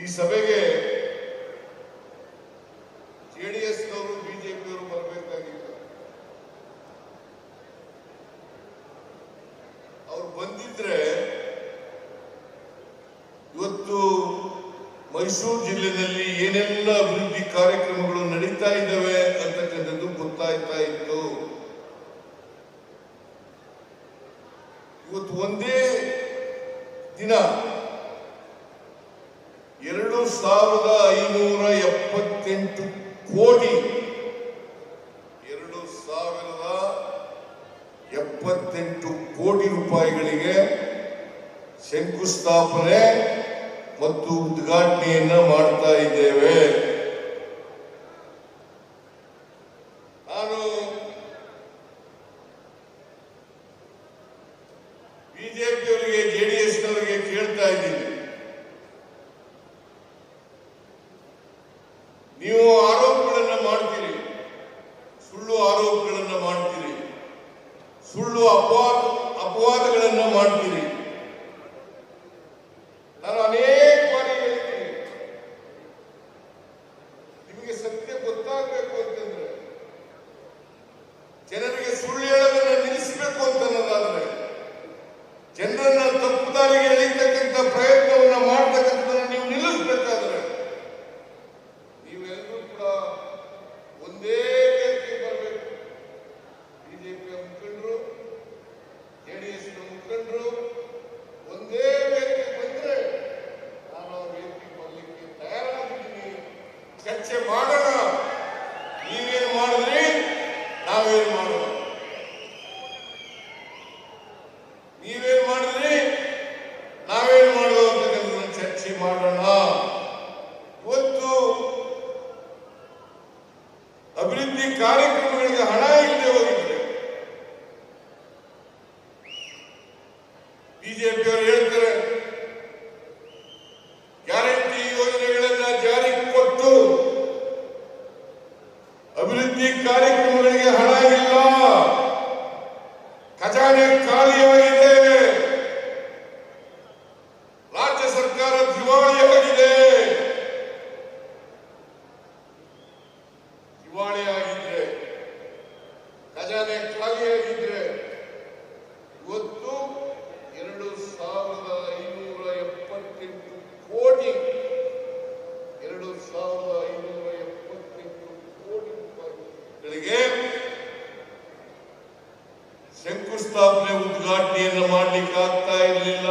ಈ ಸಭೆಗೆ ಜೆಡಿಎಸ್ನವರು ಬಿಜೆಪಿಯವರು ಬರಬೇಕಾಗಿತ್ತು. ಅವ್ರು ಬಂದಿದ್ರೆ ಇವತ್ತು ಮೈಸೂರು ಜಿಲ್ಲೆಯಲ್ಲಿ ಏನೆಲ್ಲ ಅಭಿವೃದ್ಧಿ ಕಾರ್ಯಕ್ರಮಗಳು ನಡೀತಾ ಇದ್ದಾವೆ ಅಂತಕ್ಕಂಥದ್ದು ಗೊತ್ತಾಯ್ತಾ ಇತ್ತು. ಇವತ್ತು ಒಂದೇ ದಿನ ಸಾವಿರದ ಐನೂರ ಎಪ್ಪತ್ತೆಂಟು ಕೋಟಿ. ಎರಡು ಸಾವಿರದ ಎಪ್ಪತ್ತೆಂಟು ಕೋಟಿ ರೂಪಾಯಿಗಳಿಗೆ ಶಂಕುಸ್ಥಾಪನೆ ಮತ್ತು ಉದ್ಘಾಟನೆಯನ್ನ ಮಾಡ್ತಾ ಇದ್ದೇವೆ. ನಾನು ಬಿಜೆಪಿಯವರಿಗೆ ಜೆಡಿಎಸ್ನವರಿಗೆ ಕೇಳ್ತಾ ಇದ್ದೀನಿ. ನೀವು ಆರೋಪಗಳನ್ನು ಮಾಡ್ತೀರಿ. ಸುಳ್ಳು ಆರೋಪಗಳನ್ನು ಮಾಡ್ತೀರಿ. ಸುಳ್ಳು ಅಪವಾದ ಅಪವಾದಗಳನ್ನು ಮಾಡ್ತೀರಿ. ಚರ್ಚೆ ಮಾಡೋಣ. ನೀವೇನು ಮಾಡಿದ್ರಿ? ನಾವೇನು ಮಾಡೋಣ. ನೀವೇನ್ ಮಾಡಿದ್ರಿ? ನಾವೇನ್ ಮಾಡೋದು ಅಂತ ಚರ್ಚೆ ಮಾಡೋಣ. ಇವತ್ತು ಅಭಿವೃದ್ಧಿ ಕಾರ್ಯಕ್ರಮಗಳಿಗೆ ಹಣ ಇಲ್ಲದೆ ಹೋಗಿದ್ರೆ, ಬಿಜೆಪಿಯವರು ಅಭಿವೃದ್ಧಿ ಕಾರ್ಯಕ್ರಮಗಳಿಗೆ ಹಣ ಇಲ್ಲ. ಖಜಾನೆ ಖಾಲಿಯಾಗಿದೆ. ರಾಜ್ಯ ಸರ್ಕಾರ ದಿವಾಳಿಯಾಗಿದೆ. ದಿವಾಳಿಯಾಗಿದೆ. ಖಜಾನೆ ಖಾಲಿಯಾಗಿದ್ರೆ ಶಂಕುಸ್ಥಾಪನೆ ಉದ್ಘಾಟನೆಯನ್ನು ಮಾಡಲಿಕ್ಕೆ ಆಗ್ತಾ ಇರಲಿಲ್ಲ.